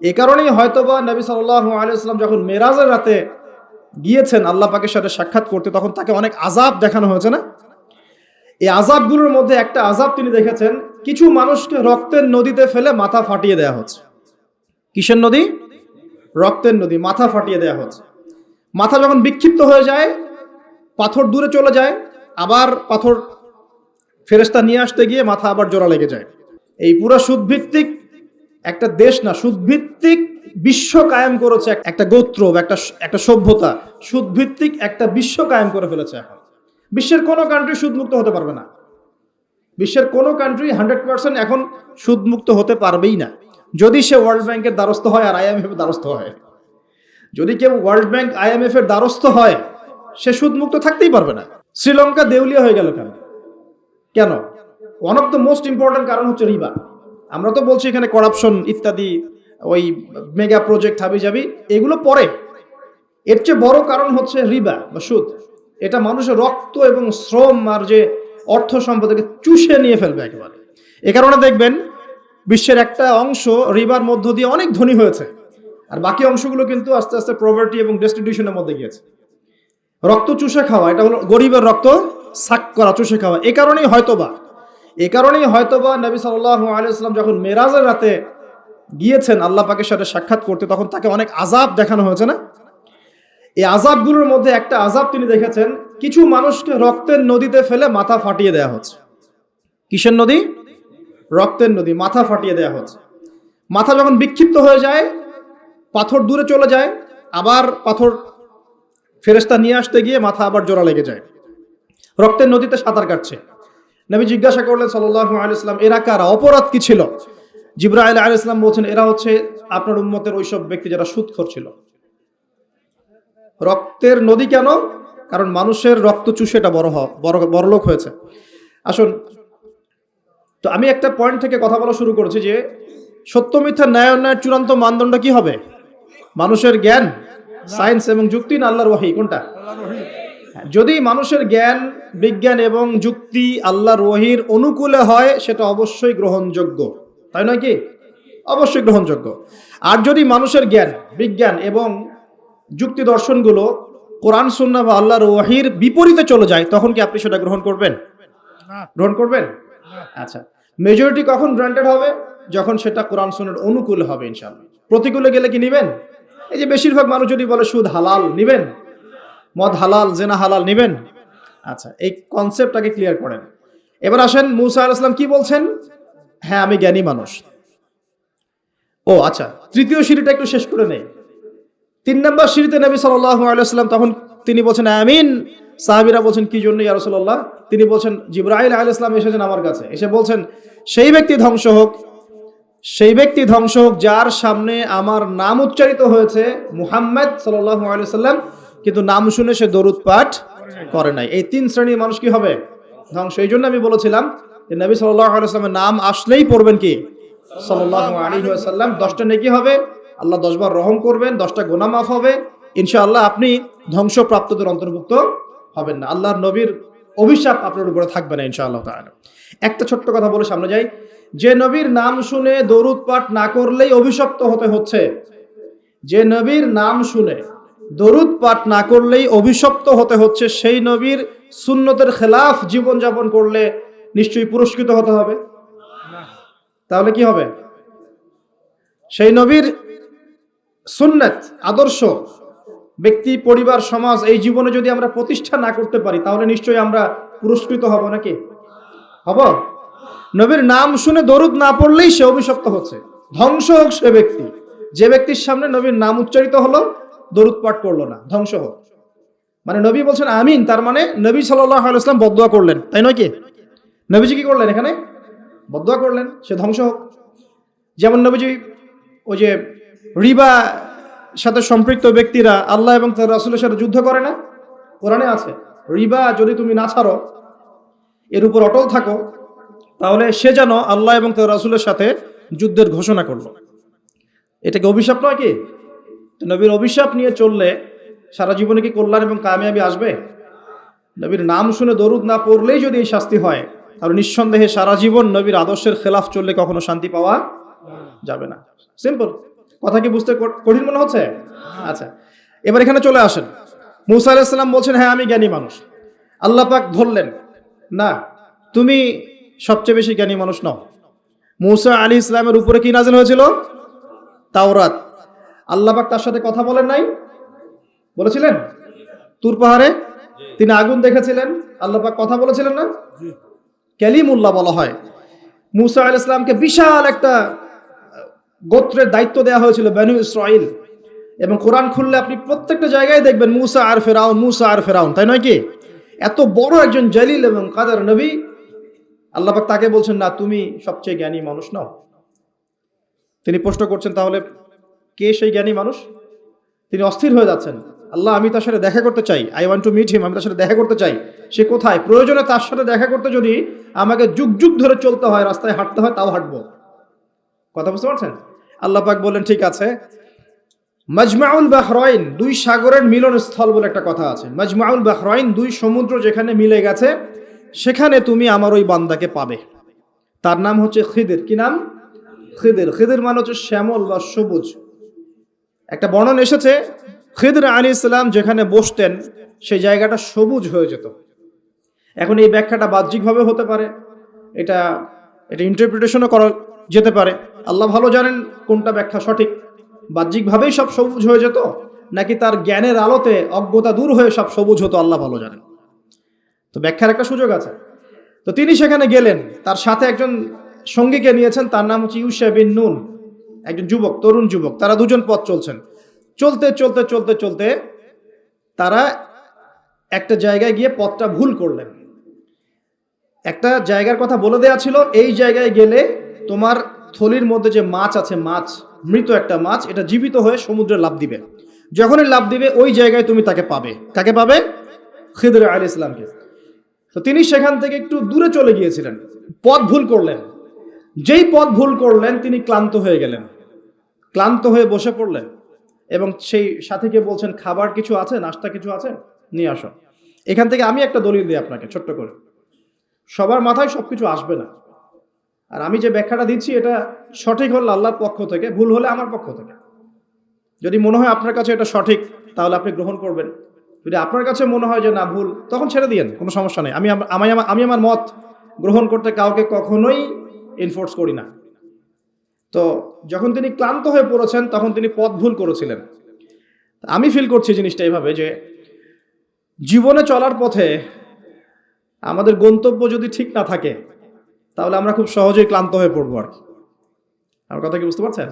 এ কারণেই হয়তোবা নবী সাল্লাহ আলিয়াল্লাম যখন মেরাজের রাতে গিয়েছেন, আল্লাহ পাকের সাথে সাক্ষাৎ করতে, তখন তাকে অনেক আজাব দেখানো হয়েছে না? এই আজাবগুলোর মধ্যে একটা আজাব তিনি দেখেছেন, কিছু মানুষকে রক্তের নদীতে ফেলে মাথা ফাটিয়ে দেওয়া হচ্ছে। কিসের নদী? রক্তের নদী, মাথা ফাটিয়ে দেওয়া হচ্ছে। মাথা যখন বিক্ষিপ্ত হয়ে যায়, পাথর দূরে চলে যায়, আবার পাথর ফেরেস্তা নিয়ে আসতে গিয়ে মাথা আবার জোড়া লেগে যায়। এই পুরো সুদভিত্তিক একটা দেশ না, সুদভিত্তিক বিশ্ব কায়েম করেছে এক- একটা গোত্র একটা একটা সভ্যতা। সুদভিত্তিক একটা বিশ্ব কায়েম করে ফেলেছে এখন। বিশ্বের কোনো কান্ট্রি সুদমুক্ত হতে পারবে না। বিশ্বের কোনো কান্ট্রি হান্ড্রেড পার্সেন্ট এখন সুদমুক্ত হতে পারবেই না। যদি সে ওয়ার্ল্ড ব্যাংকের দ্বারস্থ হয় আর আইএমএফ দ্বারস্থ হয়। যদি কেউ ওয়ার্ল্ড ব্যাংক আইএমএফ এর দ্বারস্থ হয়, সে সুদমুক্ত থাকতেই পারবে না। শ্রীলঙ্কা দেউলিয়া হয়ে গেল কেন? কেন? One of the most important কারণ হচ্ছে রিবা। আমরা তো বলছি এখানে করাপশন ইত্যাদি, ওই মেগা প্রজেক্ট হাবি যাবি এগুলো পরে। এর চেয়ে বড় কারণ হচ্ছে রিবা বা সুদ। এটা মানুষের রক্ত এবং শ্রম আর যে অর্থ সম্পদকে চুষে নিয়ে ফেলবে একেবারে। এ কারণে দেখবেন, বিশ্বের একটা অংশ রিবার মধ্য দিয়ে অনেক ধনী হয়েছে। আর বাকি অংশগুলো কিন্তু আস্তে আস্তে প্রভার্টি এবং ডেস্টিটিউশনের মধ্যে গিয়েছে। রক্ত চুষে খাওয়া, এটা হলো গরিবের রক্ত সাক করা, চুষে খাওয়া। এ কারণেই হয়তোবা এ কারণেই হয়তোবা নবী সাল্লাহ আলিয়াল্লাম যখন মেরাজের রাতে গিয়েছেন, আল্লাহ পাকের সাথে সাক্ষাৎ করতে, তখন তাকে অনেক আজাব দেখানো হয়েছে না? এই আজাবগুলোর মধ্যে একটা আজাব তিনি দেখেছেন, কিছু মানুষকে রক্তের নদীতে ফেলে মাথা ফাটিয়ে দেওয়া হচ্ছে। কিসের নদী? রক্তের নদী, মাথা ফাটিয়ে দেওয়া হচ্ছে। মাথা যখন বিক্ষিপ্ত হয়ে যায়, পাথর দূরে চলে যায়, আবার পাথর ফেরেস্তা নিয়ে আসতে গিয়ে মাথা আবার জোড়া লেগে যায়। রক্তের নদীতে সাঁতার কাটছে। নবী জিজ্ঞাসা করলেন সাল্লাহ আলাইসলাম এরা কারা? অপরাধ কি ছিল? জিব্রাইল আলাইসলাম বলছেন, এরা হচ্ছে আপনার উম্মতের ওইসব ব্যক্তি যারা সুৎখর ছিল। রক্তের নদী কেন? কারণ মানুষের রক্ত চুষে এটা বড় হওয়া বড় বড়লোক হয়েছে। আসুন, তো আমি একটা পয়েন্ট থেকে কথা বলা শুরু করেছি যে, সত্য, মিথ্যা, ন্যায়, অন্যায়ের চূড়ান্ত মানদণ্ড কি হবে? মানুষের জ্ঞান সায়েন্স এবং যুক্তি না আল্লাহর ওয়াহি? কোনটা? যদি মানুষের জ্ঞান বিজ্ঞান এবং যুক্তি আল্লাহর ওয়াহির অনুকূলে হয় সেটা অবশ্যই গ্রহণযোগ্য। তাই নয় কি? অবশ্যই গ্রহণযোগ্য। আর যদি মানুষের জ্ঞান বিজ্ঞান এবং যুক্তি দর্শনগুলো কোরআন সুন্না বা আল্লাহর ওয়াহির বিপরীতে চলে যায় তখন কি আপনি সেটা গ্রহণ করবেন? গ্রহণ করবেন? আচ্ছা। মেজরিটি কখন গ্রান্টেড হবে? যখন সেটা কোরআন সুন্নার অনুকূলে হবে ইনশাআল্লাহ। প্রতিকূলে গেলে কি নিবেন? এই যে বেশিরভাগ মানুষ যদি বলে সুদ হালাল নিবেন? মদ হালাল, জেনা হালাল নিবেন? আচ্ছা এই কনসেপ্টটাকে ক্লিয়ার করেন। এবার আসেন, মুসা আলাইসলাম কি বলছেন? হ্যাঁ আমি জ্ঞানী মানুষ। ও আচ্ছা তৃতীয় সিঁড়িটা একটু শেষ করে নেই। তিন নম্বর সিঁড়িতে নবী সাল্লাহ আলাইসাল্লাম তখন তিনি বলছেন, আমিন। সাহাবিরা বলছেন, কি জন্য ইয়া রাসূলুল্লাহ? তিনি বলছেন, জিব্রাইল আলাইহিসসালাম এসেছেন আমার কাছে। এসে বলছেন, সেই ব্যক্তি ধ্বংস হোক, সেই ব্যক্তি ধ্বংস হোক, যার সামনে আমার নাম উচ্চারিত হয়েছে মুহাম্মদ সাল্লাহ আলাইসাল্লাম কিন্তু নাম শুনে সে দরুদ পাঠ করে নাই। এই তিন শ্রেণির মানুষ কি হবে? ধ্বংস। এই জন্য আমি বলেছিলাম যে নবী আলাইসলামের নাম আসলেই পড়বেন কি? সাল্লাহ আলী সাল্লাম দশটা নেকি হবে, আল্লাহ দশবার রহম করবেন, দশটা গোনা মাফ হবে। ইনশাআল্লাহ আপনি ধ্বংসপ্রাপ্তদের অন্তর্ভুক্ত হবেন না। আল্লাহর নবীর অভিশাপ আপনার উপরে থাকবে না ইনশাআল্লাহ তাআলা। একটা ছোট্ট কথা বলে সামনে যাই। যে নবীর নাম শুনে দরুদ পাঠ না করলেই অভিশপ্ত হতে হচ্ছে। যে নবীর নাম শুনে দরুদ পাঠ না করলেই অভিশপ্ত হতে হচ্ছে সেই নবীর সুন্নতের খেলাফ জীবনযাপন করলে নিশ্চয়ই পুরস্কৃত হতে হবে। তাহলে কি হবে? সেই নবীর সুন্নত, আদর্শ, ব্যক্তি, পরিবার, সমাজ এই জীবনে যদি আমরা প্রতিষ্ঠা না করতে পারি, তাহলে নিশ্চয়ই আমরা পুরস্কৃত হব নাকি? হব। নবীর নাম শুনে দরুদ না পড়লেই সে অভিশপ্ত হচ্ছে। ধ্বংস হোক সে ব্যক্তি। যে ব্যক্তির সামনে নবীর নাম উচ্চারিত হলো দরুদ পাঠ করল না, ধ্বংস হোক। মানে নবী বলছেন আমিন, তার মানে নবী সাল্লাহ বদুয়া করলেন, তাই নয় কি? নবীজি কি করলেন এখানে? বদুয়া করলেন, সে ধ্বংস হোক। যেমন নবীজি ওই যে রিবা সাথে সম্পৃক্ত ব্যক্তিরা আল্লাহ এবং তার রাসুলের সাথে যুদ্ধ করে না? কোরআনে আছে, রিবা যদি তুমি না ছাড়ো, এর উপর অটল থাকো, তাহলে সে যেন আল্লাহ এবং তার রাসুলের সাথে যুদ্ধের ঘোষণা করল। এটা কি অভিশাপ নয় কি? নবীর অভিশাপ নিয়ে চললে সারা জীবনে কি কল্যাণ এবং কামিয়াবি আসবে? নবীর নাম শুনে দরুদ না পড়লেই যদি এই শাস্তি হয়, তাহলে নিঃসন্দেহে সারা জীবন নবীর আদর্শের খেলাফ চললে কখনো শান্তি পাওয়া যাবে না। সিম্পল কথা কি বুঝতে কঠিন মনে হচ্ছে? আচ্ছা। এবার এখানে চলে আসেন। মুসা আলাইসাল্লাম বলছেন হ্যাঁ আমি জ্ঞানী মানুষ। আল্লাহ পাক ধরলেন, না, তুমি সবচেয়ে বেশি জ্ঞানী মানুষ নও। মুসা আলী ইসলামের উপরে কি নাজিল হয়েছিল? তাওরাত। আল্লাহ পাক তার সাথে কথা বলেন নাই? বলেছিলেন? তুর পাহাড়ে? তিনি আগুন দেখেছিলেন। আল্লাহ পাক কথা বলেছিলেন না? ক্যালিমুল্লাহ বলা হয়। মুসা আল ইসলামকে বিশাল একটা গোত্রের দায়িত্ব দেওয়া হয়েছিল বেনু ইসরাইল এবং কোরআন খুললে আপনি প্রত্যেকটা জায়গায় দেখবেন মুসা আর ফেরাউন মুসা আর ফেরাউন তাই নয় কি? এত বড় একজন জলিল এবং কাদার নবী? আল্লাপাক তাকে বলছেন না তুমি সবচেয়ে জ্ঞানী মানুষ নও। তিনি প্রশ্ন করছেন তাহলে কে সেই জ্ঞানী মানুষ? তিনি অস্থির হয়ে যাচ্ছেন। আল্লাহ, আমি তার সাথে দেখা করতে চাই। I want to meet him আমি তার সাথে দেখা করতে চাই। সে কোথায়? প্রয়োজনে তার সাথে দেখা করতে যদি আমাকে যুগ যুগ ধরে চলতে হয়, রাস্তায় হাঁটতে হয়, তাও হাঁটবো। কথা বুঝতে পারছেন? আল্লাহ পাক বললেন, ঠিক আছে। মাজমাউল বাহরাইন, দুই সাগরের মিলন স্থল বলে একটা কথা আছে। মাজমাউল বাহরাইন, দুই সমুদ্র যেখানে মিলে গেছে, সেখানে তুমি আমার ওই বান্দাকে পাবে। তার নাম হচ্ছে খিদির। কি নাম? খিদির। খিদির মানে হচ্ছে শ্যামল বা সবুজ। একটা বর্ণন এসেছে, খিদর আলী ইসলাম যেখানে বসতেন, সেই জায়গাটা সবুজ হয়ে যেত। এখন এই ব্যাখ্যাটা বাহ্যিকভাবে হতে পারে, এটা এটা ইন্টারপ্রিটেশনও করা যেতে পারে। আল্লাহ ভালো জানেন কোনটা ব্যাখ্যা সঠিক। বাহ্যিকভাবেই সব সবুজ হয়ে যেত, নাকি তার জ্ঞানের আলোতে অজ্ঞতা দূর হয়ে সব সবুজ হতো, আল্লাহ ভালো জানেন। তো ব্যাখ্যার একটা সুযোগ আছে। তো তিনি সেখানে গেলেন, তার সাথে একজন সঙ্গীকে নিয়েছেন, তার নাম হচ্ছে ইউসা বিন নুন। একজন যুবক, তরুণ যুবক, তারা দুজন পথ চলছেন। চলতে চলতে চলতে চলতে তারা একটা জায়গায় গিয়ে পথটা ভুল করলেন। একটা জায়গার কথা বলে দেওয়া ছিল, এই জায়গায় গেলে তোমার থলির মধ্যে যে মাছ আছে, মাছ, মৃত একটা মাছ, এটা জীবিত হয়ে সমুদ্রে লাভ দিবে। যখনই লাভ দিবে, ওই জায়গায় তুমি তাকে পাবে। কাকে পাবে? খিদর আলী ইসলামকে তো তিনি সেখান থেকে একটু দূরে চলে গিয়েছিলেন। পথ ভুল করলেন। যেই পথ ভুল করলেন, তিনি ক্লান্ত হয়ে গেলেন। ক্লান্ত হয়ে বসে পড়লেন এবং সেই সাথীকে বলছেন, খাবার কিছু আছে? নাস্তা কিছু আছে? নিয়ে আসো। এখান থেকে আমি একটা দলিল দিই আপনাকে, ছোট্ট করে। সবার মাথায় সব কিছু আসবে না। আর আমি যে ব্যাখ্যাটা দিচ্ছি, এটা সঠিক হলে আল্লাহর পক্ষ থেকে, ভুল হলে আমার পক্ষ থেকে। যদি মনে হয় আপনার কাছে এটা সঠিক, তাহলে আপনি গ্রহণ করবেন। যদি আপনার কাছে মনে হয় যে না, ভুল, তখন ছেড়ে দিয়েন, কোনো সমস্যা নেই। আমি আমি আমার- আমি আমার মত গ্রহণ করতে কাউকে কখনোই এনফোর্স করি না। তো যখন তিনি ক্লান্ত হয়ে পড়েছেন, তখন তিনি পথ ভুল করেছিলেন। আমি ফিল করছি জিনিসটা এইভাবে যে জীবনে চলার পথে আমাদের গন্তব্য যদি ঠিক না থাকে, তাহলে আমরা খুব সহজেই ক্লান্ত হয়ে পড়ব আর কি। আমার কথা কি বুঝতে পারছেন?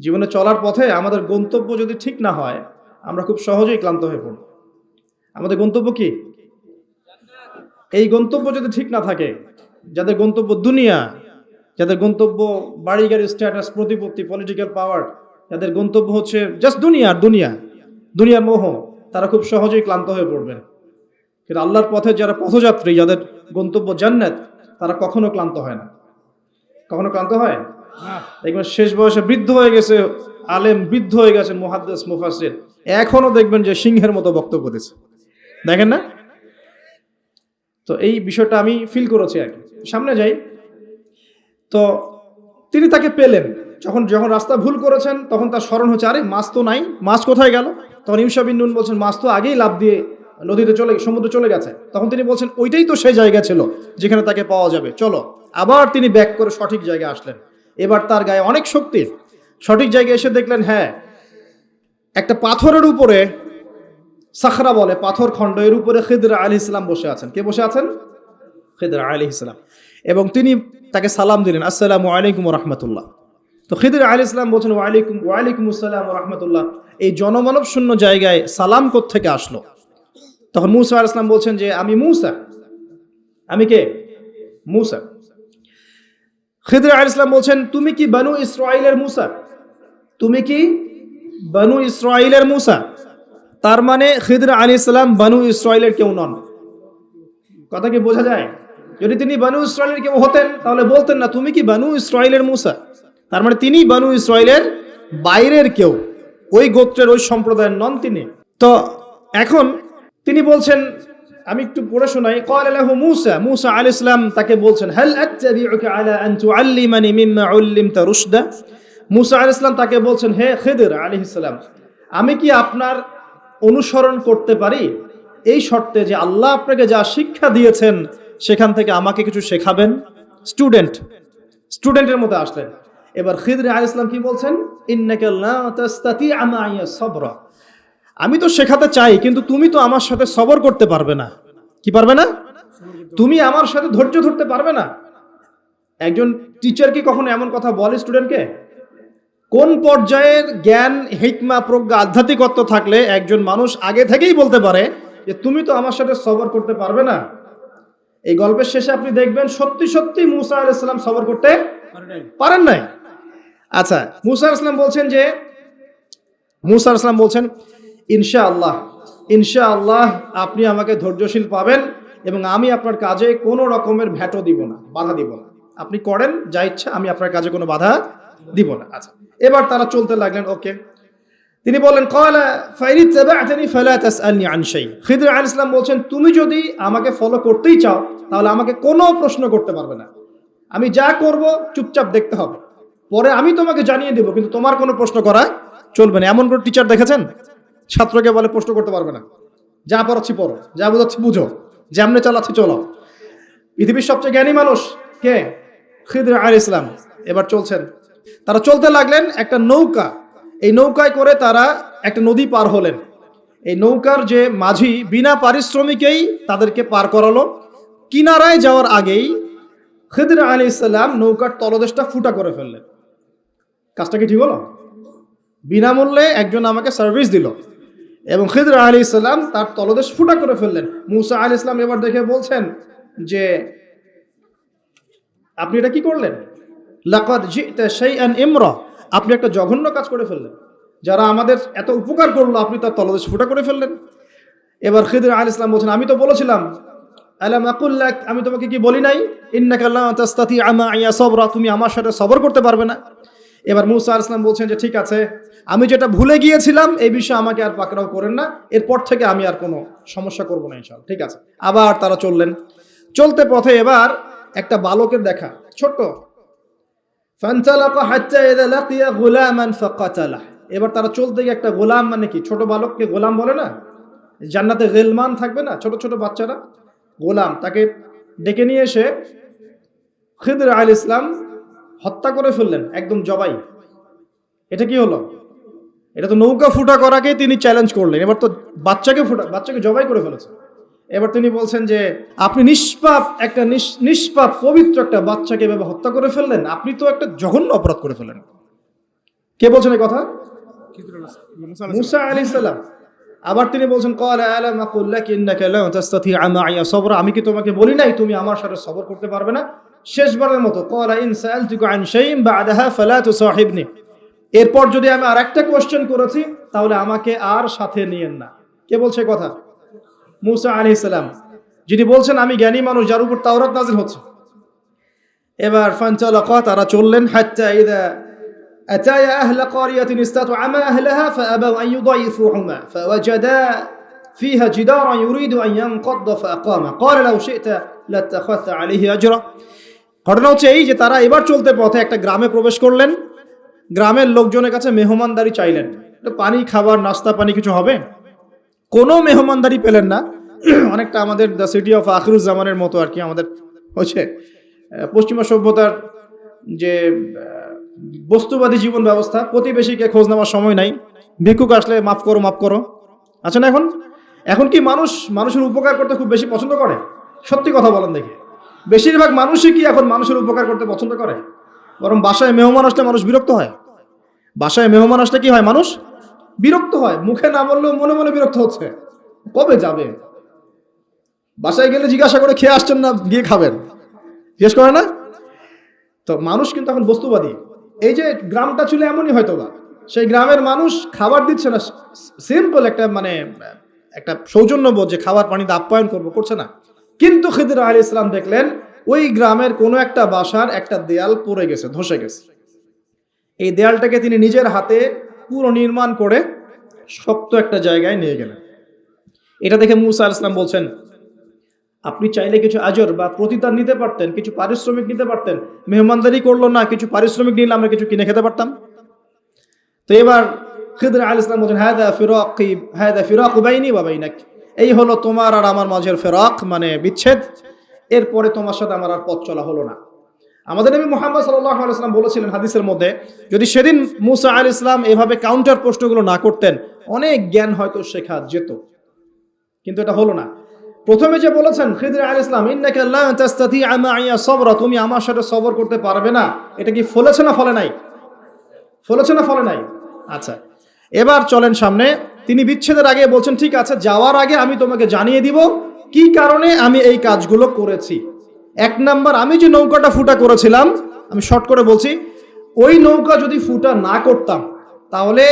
জীবনে চলার পথে আমাদের গন্তব্য যদি ঠিক না হয়, আমরা খুব সহজেই ক্লান্ত হয়ে পড়ব। আমাদের গন্তব্য কি? এই গন্তব্য যদি ঠিক না থাকে, যাদের গন্তব্য দুনিয়া যাদের গন্তব্য বাড়ি গাড়ি স্ট্যাটাস প্রতিপত্তি পলিটিক্যাল পাওয়ার যাদের গন্তব্য হচ্ছে জাস্ট দুনিয়া দুনিয়া দুনিয়ার মোহ তারা খুব সহজেই ক্লান্ত হয়ে পড়বেন কিন্তু আল্লাহর পথে যারা পথযাত্রী যাদের গন্তব্য জান্নাত তারা কখনো ক্লান্ত হয় না। কখনো ক্লান্ত হয়? দেখবেন শেষ বয়সে বৃদ্ধ হয়ে গেছে আলেম বৃদ্ধ হয়ে গেছে মুহাদ্দেস মুফাসির এখনও দেখবেন যে সিংহের মতো বক্তব্য দিচ্ছে। দেখেন না? তো এই বিষয়টা আমি ফিল করেছি আর কি। সামনে যাই। তো তিনি তাকে পেলেন। যখন যখন রাস্তা ভুল করেছেন, তখন তার স্মরণ হচ্ছে, আরে, মাছ তো নাই, মাছ কোথায় গেল? তখন ইউসা বিন নুন বলছেন, মাছ তো আগেই লাভ দিয়ে নদীতে চলে, সমুদ্রে চলে গেছে। তখন তিনি বলছেন, ওইটাই তো সেই জায়গা ছিল যেখানে তাকে পাওয়া যাবে। চলো। আবার তিনি ব্যাক করে সঠিক জায়গায় আসলেন। এবার তার গায়ে অনেক শক্তি। সঠিক জায়গায় এসে দেখলেন হ্যাঁ একটা পাথরের উপরে সাখরা বলে, পাথর খণ্ড। এর উপরে খিদর আলী ইসলাম বসে আছেন। কে বসে আছেন? খিদর আলী ইসলাম এবং তিনি তাকে সালাম দিলেন, আসসালামু আলাইকুম রহমতুল্লাহ। তো খিদির আলী ইসলাম বলছেন ওয়ালাইকুম ওয়ালাইকুম আসসালাম রহমতুল্লাহ। এই জনমানব শূন্য জায়গায় সালাম থেকে আসলো? তখন মুসা আল ইসলাম বলছেন যে, আমি মুসা। আমি কে? মুসা। খিদির আলী ইসলাম বলছেন, তুমি কি বানু ইসরায়েলের মুসা? তুমি কি বানু ইসরায়েলের মুসা? তার মানে খিদির আলী ইসলাম বানু ইসরায়েলের কেউ নন। কথা কি বোঝা যায়? যদি তিনি বানু ইসরায়েলের কেউ হতেন তাহলে বলতেন না তুমি কি বানু ইসরায়েলের মুসা তার মানে তিনি বানু ইসরায়েলের বাইরের কেউ ওই গোত্রের ওই সম্প্রদায়ের নন তিনি তো এখন তিনি বলছেন আমি একটু পড়ে শোনাই قال له موسى موسى عليه السلام তাকে বলছেন هل اتبعك على ان تعلمني مما علمت رشدا মুসা আল ইসলাম তাকে বলছেন হে খেদের আলী ইসলাম আমি কি আপনার অনুসরণ করতে পারি এই শর্তে যে আল্লাহ আপনাকে যা শিক্ষা দিয়েছেন সেখান থেকে আমাকে কিছু শেখাবেন। স্টুডেন্ট স্টুডেন্টের মতো আসলেন। এবার খিদরে আল ইসলাম কি বলছেন? আমি তো শেখাতে চাই, কিন্তু তুমি তো আমার সাথে সবর করতে পারবে না। কি পারবে না? তুমি আমার সাথে ধৈর্য ধরতে পারবে না। একজন টিচার কি কখনো এমন কথা বলে স্টুডেন্টকে কোন পর্যায়ের জ্ঞান হিকমা প্রজ্ঞা, আধ্যাত্মিকত্ব থাকলে একজন মানুষ আগে থেকেই বলতে পারে যে, তুমি তো আমার সাথে সবর করতে পারবে না। এই গল্পের শেষে আপনি দেখবেন সত্যি সত্যি মুসা আলাইসাল্লাম সবর করতে পারেন নাই। আচ্ছা মুসা ইসলাম বলছেন যে মুসা ইসলাম বলছেন ইনশা আল্লাহ ইনশা আল্লাহ আপনি আমাকে ধৈর্যশীল পাবেন এবং আমি আপনার কাজে কোনো রকমের ভ্যাটও দিব না বাধা দিব না। আপনি করেন যা ইচ্ছা আমি আপনার কাজে কোনো বাধা দিব না। আচ্ছা এবার তারা চলতে লাগলেন ওকে তিনি বললেন কয়লা ফাইরি আলাইহিস ইসলাম বলছেন, তুমি যদি আমাকে ফলো করতেই চাও, তাহলে আমাকে কোনো প্রশ্ন করতে পারবে না। আমি যা করব, চুপচাপ দেখতে হবে। পরে আমি তোমাকে জানিয়ে দেবো, কিন্তু তোমার কোনো প্রশ্ন করা চলবে না। এমন কোনো টিচার দেখেছেন? ছাত্রকে বলে প্রশ্ন করতে পারবে না। যা পড়াচ্ছি পড়ো, যা বোঝাচ্ছি বুঝো, যেমনে চালাচ্ছি চলো পৃথিবীর সবচেয়ে জ্ঞানী মানুষ কে? খিদর আল ইসলাম। এবার চলছেন। তারা চলতে লাগলেন একটা নৌকা এই নৌকায় করে তারা একটা নদী পার হলেন। এই নৌকার যে মাঝি বিনা পারিশ্রমিকেই তাদেরকে পার করালো। কিনারায় যাওয়ার আগেই খিদর আলী ইসলাম নৌকার তলদেশটা ফুটা করে ফেললেন। কাজটা কি ঠিক হলো? বিনামূল্যে একজন আমাকে সার্ভিস দিল এবং খিদর আলী ইসলাম তার তলদেশ ফুটা করে ফেললেন। মুসা আলী ইসলাম এবার দেখে বলছেন যে, আপনি এটা কি করলেন? লাকাদ জিতা শাইআন ইমরা। আপনি একটা জঘন্য কাজ করে ফেললেন। যারা আমাদের এত উপকার করল, আপনি তার তলদেশ ফুটা করে ফেললেন। এবার খিদর আল ইসলাম বলছেন, আমি তো বলেছিলাম, আলাম আকুল্লাক আমি তোমাকে কি বলি নাই? ইন্নাকা লা তাস্তাতি আমা ইয়া সবরা, তুমি আমার সাথে সবর করতে পারবে না। এবার মুসা আল ইসলাম বলছেন যে, ঠিক আছে, আমি যেটা ভুলে গিয়েছিলাম, এই বিষয়ে আমাকে আর পাকড়াও করেন না। এরপর থেকে আমি আর কোনো সমস্যা করব না ইনশাল ঠিক আছে। আবার তারা চললেন। চলতে পথে এবার একটা বালকের দেখা, ছোট্ট। ফান্তালাকা হাত্তা ইযা লাকিয়া গুলামান ফাকাতালা। এবার তারা চলতে গিয়ে একটা গোলাম মানে কি? ছোট বালককে গোলাম বলে না? জান্নাতে গেলমান থাকবে না? ছোট ছোট বাচ্চারা। গোলাম তাকে ডেকে নিয়ে এসে খিদর আল ইসলাম হত্যা করে ফেললেন, একদম জবাই। এটা কি হলো? এটা তো নৌকা ফুটা করাকেই তিনি চ্যালেঞ্জ করলেন। এবার তো বাচ্চাকে ফুটা বাচ্চাকে জবাই করে ফেলেছে। এবার তিনি বলছেন যে, আপনি নিষ্পাপ, একটা নিষ্পাপ, পবিত্র একটা বাচ্চাকে এভাবে হত্যা করে ফেললেন? আপনি তো একটা জঘন্য অপরাধ করে ফেললেন। কে বলছেন এই কথা? মুসা আলী সাল্লাম আবার তিনি বলছেন সবরা। আমি কি তোমাকে বলি নাই, তুমি আমার সাথে সবর করতে পারবে না? শেষবারের মতো এরপর যদি আমি আর একটা কোশ্চেন করেছি, তাহলে আমাকে আর সাথে নিয়েন না। কে বলছে কথা? মুসা আলাইহিস সালাম যিনি বলছেন আমি জ্ঞানী মানুষ যার উপর তাওরাত নাজিল হচ্ছে এবার ফানচালাকা তারা চললেন হাত্তা ইদা أتايا أهل قرية استطعما أهلها فأبوا أن يضيفوهما فوجدا فيها جدارا يريد أن ينقض فأقام قال لو شئت لاتخذت عليه أجرا ঘটনা হচ্ছে এই যে তারা এবার চলতে পথে একটা গ্রামে প্রবেশ করলেন গ্রামের লোকজনের কাছে মেহমানদারি চাইলেন একটু পানি খাবার নাস্তা পানি কিছু হবে কোনো মেহমানদারি পেলেন না। অনেকটা আমাদের দ্য সিটি অফ আখরুজ্জামানের মতো আর কি আমাদের হচ্ছে পশ্চিমা সভ্যতার যে বস্তুবাদী জীবন ব্যবস্থা, প্রতিবেশীকে খোঁজ নেওয়ার সময় নাই। ভিক্ষুক আসলে মাফ করো মাফ করো। আছে না এখন? এখন কি মানুষ, মানুষের উপকার করতে খুব বেশি পছন্দ করে? সত্যি কথা বলেন দেখি। বেশিরভাগ মানুষই কি এখন মানুষের উপকার করতে পছন্দ করে? বরং বাসায় মেহমান আসলে মানুষ বিরক্ত হয়। বাসায় মেহমান আসলে কি হয় মানুষ? বিরক্ত হয়। মুখে না বললেও মনে মনে বিরক্ত হচ্ছে। কবে যাবে? বাসায় গেলে জিজ্ঞাসা করে খেয়ে আসছেন না, গিয়ে খাবেন। জিজ্ঞেস করে না? তো মানুষ কিন্তু এখন বস্তুবাদী। এই যে গ্রামটা ছিল এমনই হয়তো বা। সেই গ্রামের মানুষ খাবার দিচ্ছে না। সিম্পল একটা মানে একটা সৌজন্যবোধ যে খাবার পানিতে আপ্যায়ন করব, করছে না। কিন্তু খিদির আলী ইসলাম দেখলেন, ওই গ্রামের কোনো একটা বাসার একটা দেয়াল পড়ে গেছে, ধসে গেছে। এই দেয়ালটাকে তিনি নিজের হাতে পুরো নির্মাণ করে শক্ত একটা জায়গায় নিয়ে গেলেন। এটা দেখে মুসা ইসলাম বলছেন, আপনি চাইলে কিছু আজর বা প্রতিদান নিতে পারতেন, কিছু পারিশ্রমিক নিতে পারতেন, মেহমানদারি করল না, কিছু পারিশ্রমিক নিলে আমরা কিছু কিনে খেতে পারতাম? তো এবার খিদর আল ইসলাম বলছেন হ্যাঁ ফিরাকি হ্যাঁ ফিরাক উবাইনি বাবাইনাক এই হলো তোমার আর আমার মাঝের ফেরাক মানে বিচ্ছেদ। এরপরে তোমার সাথে আমার আর পথ চলা হলো না। আমাদের নবী মোহাম্মদ সাল্লাহ আলাইসলাম বলেছিলেন হাদিসের মধ্যে, যদি সেদিন মুসা আল ইসলাম এভাবে কাউন্টার প্রশ্নগুলো না করতেন, অনেক জ্ঞান হয়তো শেখা যেত। কিন্তু এটা হলো না। প্রথমে যে বলেছেন খিদর আল ইসলাম সবরা তুমি আমার সাথে সবর করতে পারবে না। এটা কি ফলেছে না ফলে নাই? ফলেছে না ফলে নাই? আচ্ছা এবার চলেন সামনে। তিনি বিচ্ছেদের আগে বলছেন, ঠিক আছে, যাওয়ার আগে আমি তোমাকে জানিয়ে দিব কি কারণে আমি এই কাজগুলো করেছি। এক নাম্বার, আমি যে নৌকাটা ফুটা করেছিলাম, আমি শর্ট করে বলছি, ওই নৌকা যদি ফুটা না করতাম, তাহলে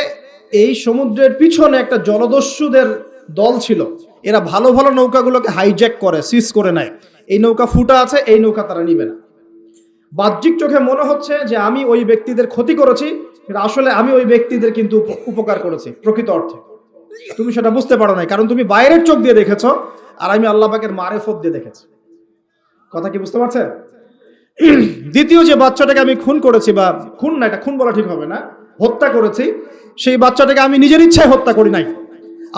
এই সমুদ্রের পিছনে একটা জলদস্যুদের দল ছিল। এরা ভালো ভালো নৌকাগুলোকে হাইজ্যাক করে সিজ করে নেয়। এই নৌকা ফুটা আছে, এই নৌকা তারা নিবে না। বাহ্যিক চোখে মনে হচ্ছে যে আমি ওই ব্যক্তিদের ক্ষতি করেছি আসলে আমি ওই ব্যক্তিদের কিন্তু উপ- উপকার করেছি, প্রকৃত অর্থে। তুমি সেটা বুঝতে পারো নাই, কারণ তুমি বাইরের চোখ দিয়ে দেখেছ, আর আমি আল্লাহ পাকের মারেফত দিয়ে দেখেছি। কথা কি বুঝতে পারছেন? দ্বিতীয় যে বাচ্চাটাকে আমি খুন করেছি বা খুন না, এটা খুন বলা ঠিক হবে না, হত্যা করেছি, সেই বাচ্চাটাকে আমি নিজের ইচ্ছায় হত্যা করি নাই।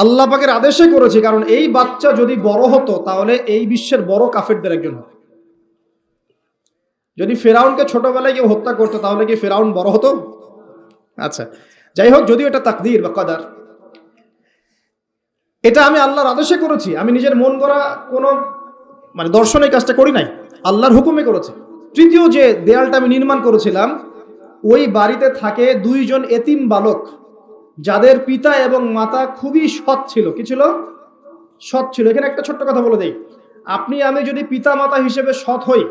আল্লাহ পাকের আদেশে করেছি, কারণ এই বাচ্চা যদি বড় হতো, তাহলে এই বিশ্বের বড় কাফেরদের একজন হতো যদি ফেরাউনকে ছোটবেলায় কেউ হত্যা করতো, তাহলে কি ফেরাউন বড় হতো? আচ্ছা যাই হোক, যদিও এটা তাকদির বা কাদার। এটা আমি আল্লাহর আদেশে করেছি, আমি নিজের মন করা কোনো মানে দর্শনের কাজটা করি নাই, আল্লাহর হুকুমে করেছি। তৃতীয় যে দেয়ালটা আমি নির্মাণ করেছিলাম, ওই বাড়িতে থাকে দুইজন এতিম বালক, যাদের পিতা এবং মাতা খুবই সৎ ছিল। কি ছিল? সৎ ছিল। এখানে একটা ছোট্ট কথা বলে দেই। আপনি, আমি যদি পিতা মাতা হিসেবে সৎ হই,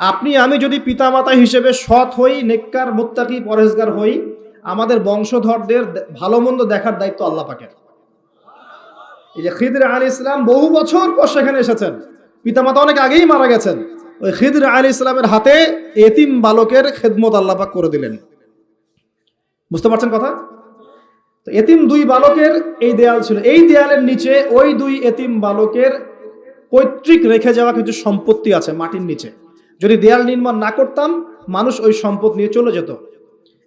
আপনি, আমি যদি পিতামাতা হিসেবে সৎ হই, নেককার, মোত্তাকি পরেজগার হই, আমাদের বংশধরদের ভালো মন্দ দেখার দায়িত্ব আল্লাহ পাকের। এই যে খিদর আলী ইসলাম বহু বছর পর সেখানে এসেছেন। পিতামাতা অনেক আগেই মারা গেছেন। ওই খিদর আলী ইসলামের হাতে এতিম বালকের খেদমত আল্লাহ পাক করে দিলেন। বুঝতে পারছেন কথা? তো এতিম দুই বালকের এই দেয়াল ছিল। এই দেয়ালের নিচে ওই দুই এতিম বালকের পৈতৃক রেখে যাওয়া কিছু সম্পত্তি আছে মাটির নিচে। যদি দেয়াল নির্মাণ না করতাম, মানুষ ওই সম্পদ নিয়ে চলে যেত।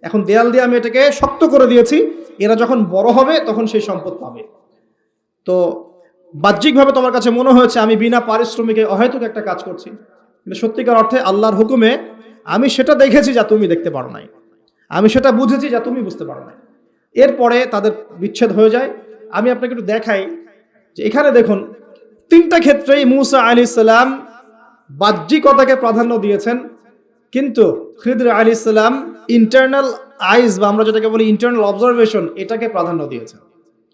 এখন দেয়াল দিয়ে আমি এটাকে শক্ত করে দিয়েছি। এরা যখন বড় হবে, তখন সেই সম্পদ পাবে। তো বাহ্যিকভাবে তোমার কাছে মনে হয়েছে আমি বিনা পারিশ্রমিকে অহেতুক একটা কাজ করছি। কিন্তু সত্যিকার অর্থে আল্লাহর হুকুমে আমি সেটা দেখেছি যা তুমি দেখতে পারো নাই। আমি সেটা বুঝেছি যা তুমি বুঝতে পারো নাই। এরপরে তাদের বিচ্ছেদ হয়ে যায়। আমি আপনাকে একটু দেখাই যে এখানে দেখুন, তিনটা ক্ষেত্রেই মুসা আলী সাল্লাম বাহ্যিকতাকে প্রাধান্য দিয়েছেন। কিন্তু খিদর আলী ইসলাম ইন্টারনাল আইজ বা আমরা যেটাকে বলি ইন্টারনাল অবজারভেশন এটাকে প্রাধান্য দিয়েছেন।